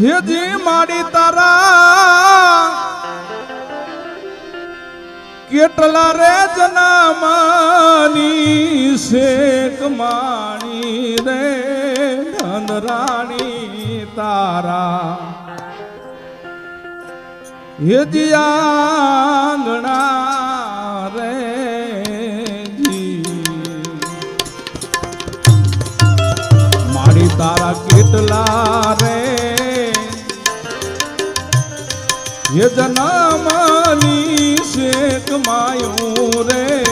હેજી માડી તારા કેટલા રે જના માની શેક માણી રે, ધનરાણી તારા. હેજી આંગણા રે મારી તારા કેટલા રે યજના માની શેક માયું રે.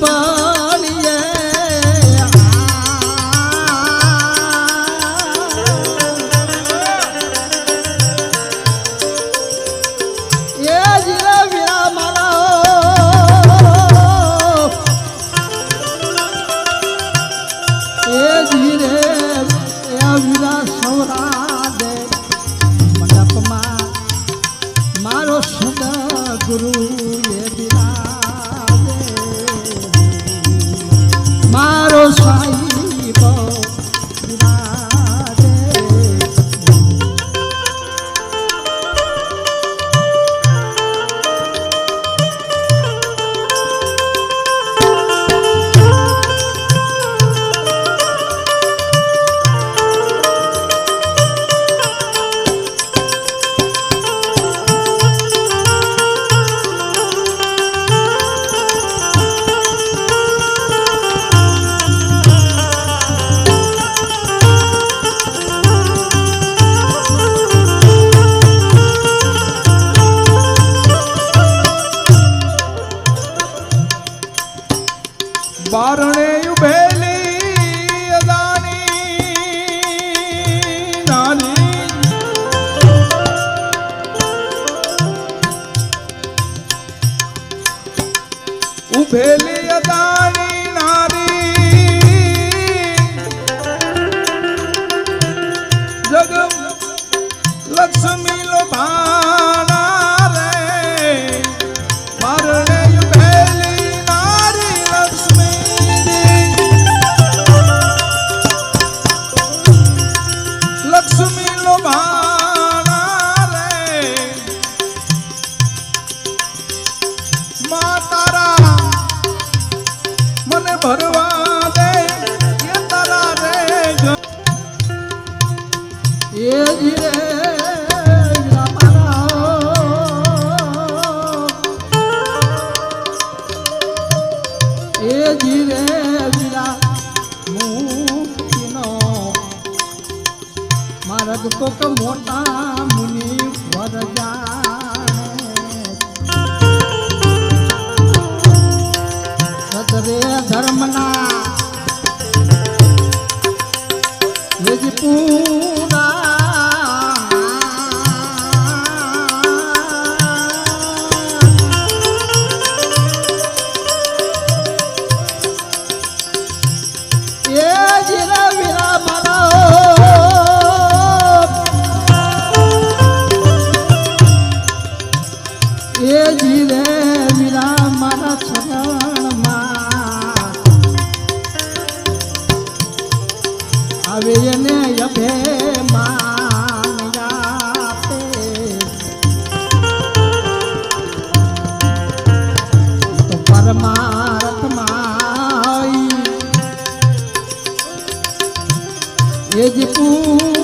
pa feliz. ધીરે વિરા મૂકીનો મારગ કોક મોટા મુનિ વરજા સતરે ધર્મના પૂ આવે એને અભે પરમારથ માઈ એ જ પૂ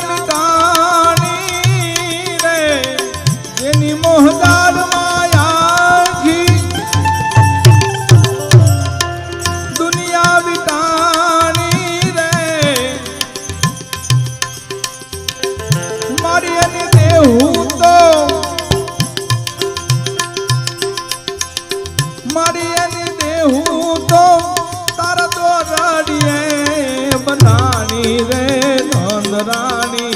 કામદાની રે, એની મોહદાર માયાથી દુનિયા વિતાની રે. મારી એની દેહું તો મારી એની દેહું તો તારા તો રડીએ બના ராணி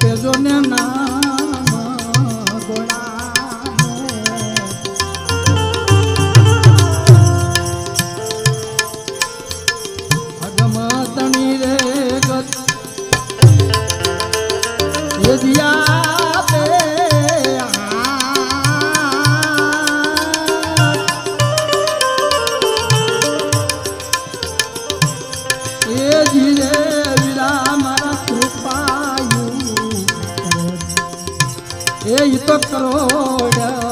કેજો ને ના ગોળા અગમતની રે ગત યદિયા ધીરે એ તો કરોડા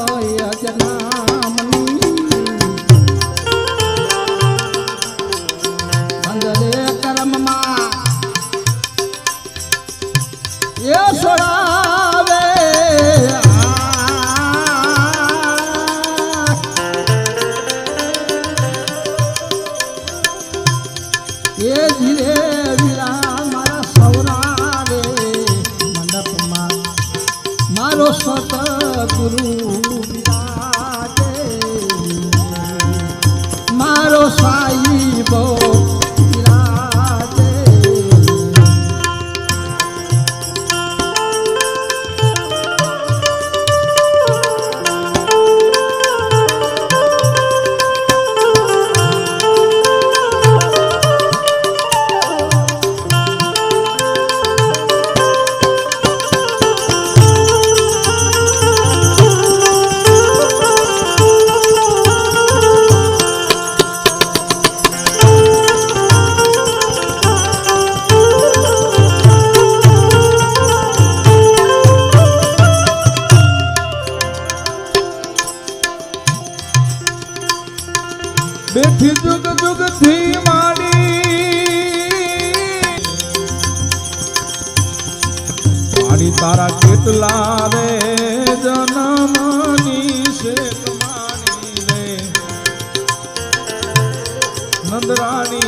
રાણી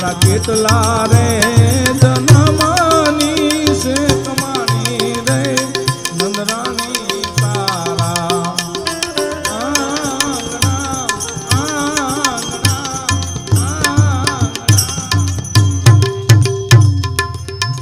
મારી કેટલા રે